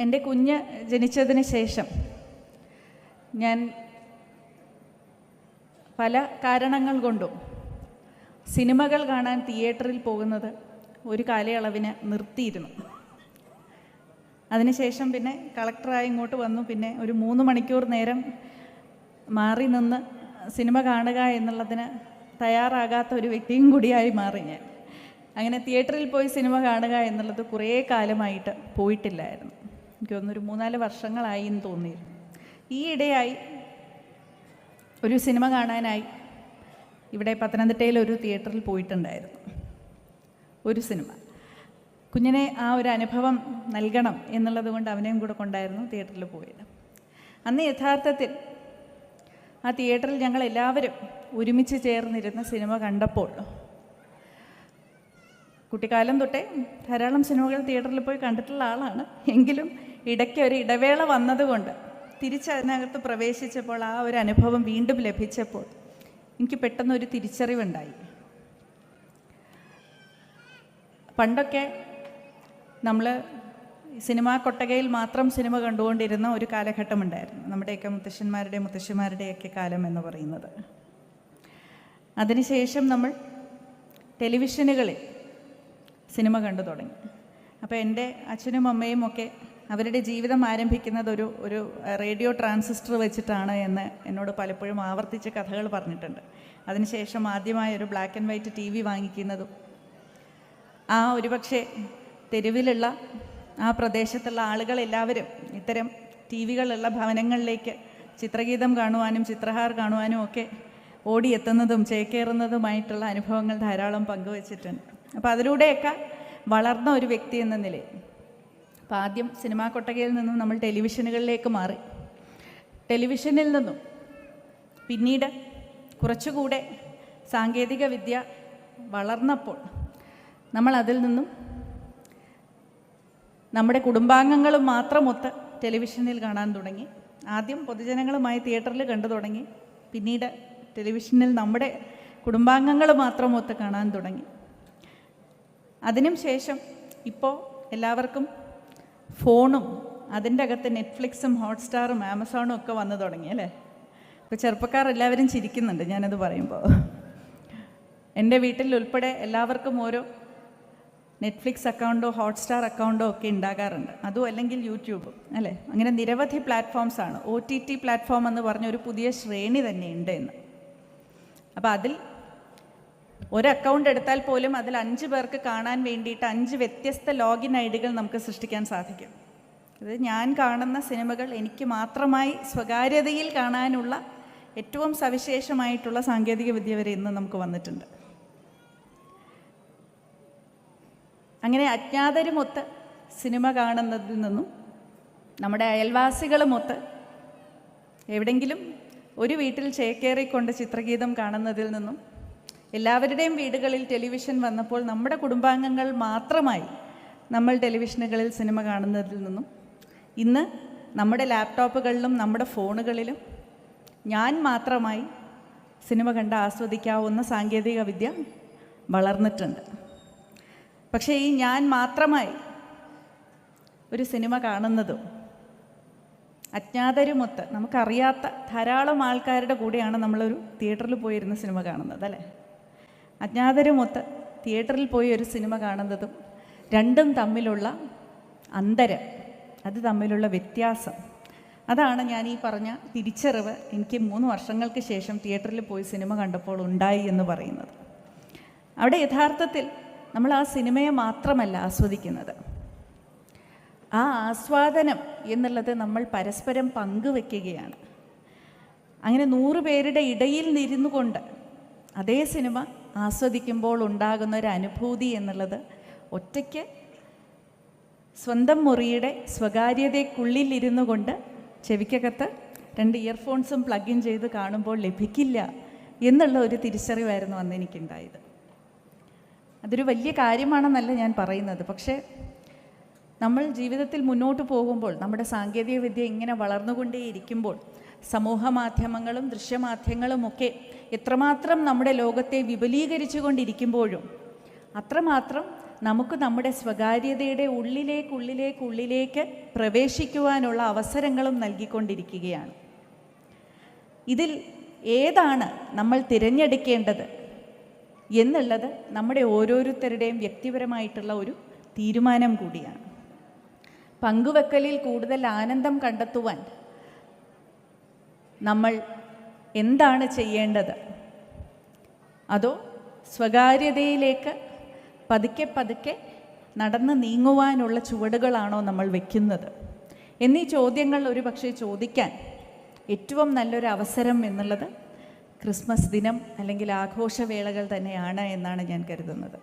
എന്റെ കുഞ്ഞ് ജനിച്ചതിന് ശേഷം ഞാൻ പല കാരണങ്ങൾ കൊണ്ടും സിനിമകൾ കാണാൻ തിയേറ്ററിൽ പോകുന്നത് ഒരു കാലയളവിന് നിർത്തിയിരുന്നു. അതിനുശേഷം പിന്നെ കളക്ടറായി ഇങ്ങോട്ട് വന്നു. പിന്നെ ഒരു മൂന്ന് മണിക്കൂർ നേരം മാറി നിന്ന് സിനിമ കാണുക എന്നുള്ളതിന് തയ്യാറാകാത്ത ഒരു വ്യക്തിയും കൂടിയായി മാറി ഞാൻ. അങ്ങനെ തിയേറ്ററിൽ പോയി സിനിമ കാണുക എന്നുള്ളത് കുറേ കാലമായിട്ട് പോയിട്ടില്ലായിരുന്നു. എനിക്ക് തോന്നുന്നു ഒരു മൂന്നാൽ വർഷങ്ങളായി എന്ന് തോന്നിയിരുന്നു. ഈയിടെയായി ഒരു സിനിമ കാണാനായി ഇവിടെ പത്തനംതിട്ടയിൽ ഒരു തിയേറ്ററിൽ പോയിട്ടുണ്ടായിരുന്നു. ഒരു സിനിമ. കുഞ്ഞിനെ ആ ഒരു അനുഭവം നൽകണം എന്നുള്ളത് കൊണ്ട് അവനെയും കൂടെ കൊണ്ടായിരുന്നു തിയേറ്ററിൽ പോയത്. അന്ന് യഥാർത്ഥത്തിൽ ആ തിയേറ്ററിൽ ഞങ്ങൾ എല്ലാവരും ഒരുമിച്ച് ചേർന്നിരുന്ന സിനിമ കണ്ടപ്പോൾ കുട്ടിക്കാലം തൊട്ടേ ധാരാളം സിനിമകൾ തിയേറ്ററിൽ പോയി കണ്ടിട്ടുള്ള ആളാണ്. എങ്കിലും ഇടയ്ക്ക് ഒരു ഇടവേള വന്നതുകൊണ്ട് തിരിച്ചതിനകത്ത് പ്രവേശിച്ചപ്പോൾ ആ ഒരു അനുഭവം വീണ്ടും ലഭിച്ചപ്പോൾ എനിക്ക് പെട്ടെന്ന് ഒരു തിരിച്ചറിവുണ്ടായി. പണ്ടൊക്കെ നമ്മൾ സിനിമാ കൊട്ടകയിൽ മാത്രം സിനിമ കണ്ടുകൊണ്ടിരുന്ന ഒരു കാലഘട്ടമുണ്ടായിരുന്നു. നമ്മുടെയൊക്കെ മുത്തശ്ശന്മാരുടെ മുത്തശ്ശന്മാരുടെയൊക്കെ കാലം എന്ന് പറയുന്നത്. അതിനുശേഷം നമ്മൾ ടെലിവിഷനുകളിൽ സിനിമ കണ്ടു തുടങ്ങി. അപ്പോൾ എന്റെ അച്ഛനും അമ്മയും ഒക്കെ അവരുടെ ജീവിതം ആരംഭിക്കുന്നത് ഒരു ഒരു റേഡിയോ ട്രാൻസിസ്റ്റർ വെച്ചിട്ടാണ് എന്ന് എന്നോട് പലപ്പോഴും ആവർത്തിച്ച് കഥകൾ പറഞ്ഞിട്ടുണ്ട്. അതിനുശേഷം ആദ്യമായ ഒരു black and white T V വാങ്ങിക്കുന്നതും ആ ഒരുപക്ഷെ തെരുവിലുള്ള ആ പ്രദേശത്തുള്ള ആളുകളെല്ലാവരും ഇത്തരം ടി വികളുള്ള ഭവനങ്ങളിലേക്ക് ചിത്രഗീതം കാണുവാനും ചിത്രഹാർ കാണുവാനും ഒക്കെ ഓടിയെത്തുന്നതും ചേക്കേറുന്നതുമായിട്ടുള്ള അനുഭവങ്ങൾ ധാരാളം പങ്കുവച്ചിട്ടുണ്ട്. അപ്പോൾ അതിലൂടെയൊക്കെ വളർന്ന ഒരു വ്യക്തി എന്ന നിലയിൽ അപ്പോൾ ആദ്യം സിനിമാ കൊട്ടകയിൽ നിന്നും നമ്മൾ ടെലിവിഷനുകളിലേക്ക് മാറി. ടെലിവിഷനിൽ നിന്നും പിന്നീട് കുറച്ചുകൂടെ സാങ്കേതിക വിദ്യ വളർന്നപ്പോൾ നമ്മൾ അതിൽ നിന്നും നമ്മുടെ കുടുംബാംഗങ്ങളും മാത്രമൊത്ത് ടെലിവിഷനിൽ കാണാൻ തുടങ്ങി. ആദ്യം പൊതുജനങ്ങളുമായി തിയേറ്ററിൽ കണ്ടു തുടങ്ങി. പിന്നീട് ടെലിവിഷനിൽ നമ്മുടെ കുടുംബാംഗങ്ങൾ മാത്രമൊത്ത് കാണാൻ തുടങ്ങി. അതിനും ശേഷം ഇപ്പോൾ എല്ലാവർക്കും ഫോണും അതിന്റെ അകത്ത് നെറ്റ്ഫ്ലിക്സും ഹോട്ട്സ്റ്റാറും ആമസോണും ഒക്കെ വന്നു തുടങ്ങി അല്ലേ? ഇപ്പോൾ ചെറുപ്പക്കാർ എല്ലാവരും ചിരിക്കുന്നുണ്ട് ഞാനത് പറയുമ്പോൾ എന്റെ വീട്ടിൽ ഉൾപ്പെടെ എല്ലാവർക്കും ഓരോ നെറ്റ്ഫ്ലിക്സ് അക്കൗണ്ടോ ഹോട്ട്സ്റ്റാർ അക്കൗണ്ടോ ഒക്കെ ഉണ്ടാകാറുണ്ട്. അതും അല്ലെങ്കിൽ യൂട്യൂബ് അല്ലേ? അങ്ങനെ നിരവധി പ്ലാറ്റ്ഫോംസ് ആണ്. ഒ ടി ടി പ്ലാറ്റ്ഫോം എന്ന് പറഞ്ഞ ഒരു പുതിയ ശ്രേണി തന്നെ ഉണ്ട് എന്ന്. അപ്പോൾ അതിൽ ഒരു അക്കൗണ്ട് എടുത്താൽ പോലും അതിൽ അഞ്ച് പേർക്ക് കാണാൻ വേണ്ടിയിട്ട് അഞ്ച് വ്യത്യസ്ത ലോഗിൻ ഐ ഡികൾ നമുക്ക് സൃഷ്ടിക്കാൻ സാധിക്കും. ഇത് ഞാൻ കാണുന്ന സിനിമകൾ എനിക്ക് മാത്രമായി സ്വകാര്യതയിൽ കാണാനുള്ള ഏറ്റവും സവിശേഷമായിട്ടുള്ള സാങ്കേതിക വിദ്യ വരെ ഇന്ന് നമുക്ക് വന്നിട്ടുണ്ട്. അങ്ങനെ അജ്ഞാതരുമൊത്ത് സിനിമ കാണുന്നതിൽ നിന്നും നമ്മുടെ അയൽവാസികളുമൊത്ത് എവിടെങ്കിലും ഒരു വീട്ടിൽ ചേക്കേറിക്കൊണ്ട് ചിത്രഗീതം കാണുന്നതിൽ നിന്നും എല്ലാവരുടെയും വീടുകളിൽ ടെലിവിഷൻ വന്നപ്പോൾ നമ്മുടെ കുടുംബാംഗങ്ങൾ മാത്രമായി നമ്മൾ ടെലിവിഷനുകളിൽ സിനിമ കാണുന്നതിൽ നിന്നും ഇന്ന് നമ്മുടെ ലാപ്ടോപ്പുകളിലും നമ്മുടെ ഫോണുകളിലും ഞാൻ മാത്രമായി സിനിമ കണ്ട് ആസ്വദിക്കാവുന്ന സാങ്കേതിക വിദ്യ വളർന്നിട്ടുണ്ട്. പക്ഷേ ഈ ഞാൻ മാത്രമായി ഒരു സിനിമ കാണുന്നതും അജ്ഞാതരുമൊത്ത് നമുക്കറിയാത്ത ധാരാളം ആൾക്കാരുടെ കൂടെയാണ് നമ്മളൊരു തിയേറ്ററിൽ പോയിരുന്ന സിനിമ കാണുന്നത് അല്ലേ? അജ്ഞാതരുമൊത്ത് തിയേറ്ററിൽ പോയി ഒരു സിനിമ കാണുന്നതും രണ്ടും തമ്മിലുള്ള അന്തരം അത് തമ്മിലുള്ള വ്യത്യാസം. അതാണ് ഞാൻ ഈ പറഞ്ഞ തിരിച്ചറിവ് എനിക്ക് മൂന്ന് വർഷങ്ങൾക്ക് ശേഷം തിയേറ്ററിൽ പോയി സിനിമ കണ്ടപ്പോൾ ഉണ്ടായി എന്ന് പറയുന്നത്. അവിടെ യഥാർത്ഥത്തിൽ നമ്മൾ ആ സിനിമയെ മാത്രമല്ല ആസ്വദിക്കുന്നത്. ആ ആസ്വാദനം എന്നുള്ളത് നമ്മൾ പരസ്പരം പങ്കുവെക്കുകയാണ്. അങ്ങനെ നൂറ് പേരുടെ ഇടയിൽ നിരുന്നു കൊണ്ട് അതേ സിനിമ ആസ്വദിക്കുമ്പോൾ ഉണ്ടാകുന്ന ഒരു അനുഭൂതി എന്നുള്ളത് ഒറ്റയ്ക്ക് സ്വന്തം മുറിയുടെ സ്വകാര്യതയ്ക്കുള്ളിൽ ഇരുന്നു കൊണ്ട് ചെവിക്കകത്ത് രണ്ട് ഇയർഫോൺസും പ്ലഗ് ഇൻ ചെയ്ത് കാണുമ്പോൾ ലഭിക്കില്ല എന്നുള്ള ഒരു തിരിച്ചറിവായിരുന്നു അന്ന് എനിക്കുണ്ടായത്. അതൊരു വലിയ കാര്യമാണെന്നല്ല ഞാൻ പറയുന്നത്. പക്ഷേ നമ്മൾ ജീവിതത്തിൽ മുന്നോട്ട് പോകുമ്പോൾ നമ്മുടെ സാങ്കേതികവിദ്യ ഇങ്ങനെ വളർന്നുകൊണ്ടേയിരിക്കുമ്പോൾ സമൂഹ മാധ്യമങ്ങളും ദൃശ്യമാധ്യമങ്ങളുമൊക്കെ എത്രമാത്രം നമ്മുടെ ലോകത്തെ വിപുലീകരിച്ചു കൊണ്ടിരിക്കുമ്പോഴും അത്രമാത്രം നമുക്ക് നമ്മുടെ സ്വകാര്യതയുടെ ഉള്ളിലേക്ക് ഉള്ളിലേക്ക് ഉള്ളിലേക്ക് പ്രവേശിക്കുവാനുള്ള അവസരങ്ങളും നൽകിക്കൊണ്ടിരിക്കുകയാണ്. ഇതിൽ ഏതാണ് നമ്മൾ തിരഞ്ഞെടുക്കേണ്ടത് എന്നുള്ളത് നമ്മുടെ ഓരോരുത്തരുടെയും വ്യക്തിപരമായിട്ടുള്ള ഒരു തീരുമാനം കൂടിയാണ്. പങ്കുവെക്കലിൽ കൂടുതൽ ആനന്ദം കണ്ടെത്തുവാൻ നമ്മൾ എന്താണ് ചെയ്യേണ്ടത്? അതോ സ്വകാര്യതയിലേക്ക് പതുക്കെ പതുക്കെ നടന്ന് നീങ്ങുവാനുള്ള ചുവടുകളാണോ നമ്മൾ വയ്ക്കുന്നത് എന്നീ ചോദ്യങ്ങൾ ഒരു പക്ഷേ ചോദിക്കാൻ ഏറ്റവും നല്ലൊരു അവസരം എന്നുള്ളത് ക്രിസ്മസ് ദിനം അല്ലെങ്കിൽ ആഘോഷവേളകൾ തന്നെയാണ് എന്നാണ് ഞാൻ കരുതുന്നത്.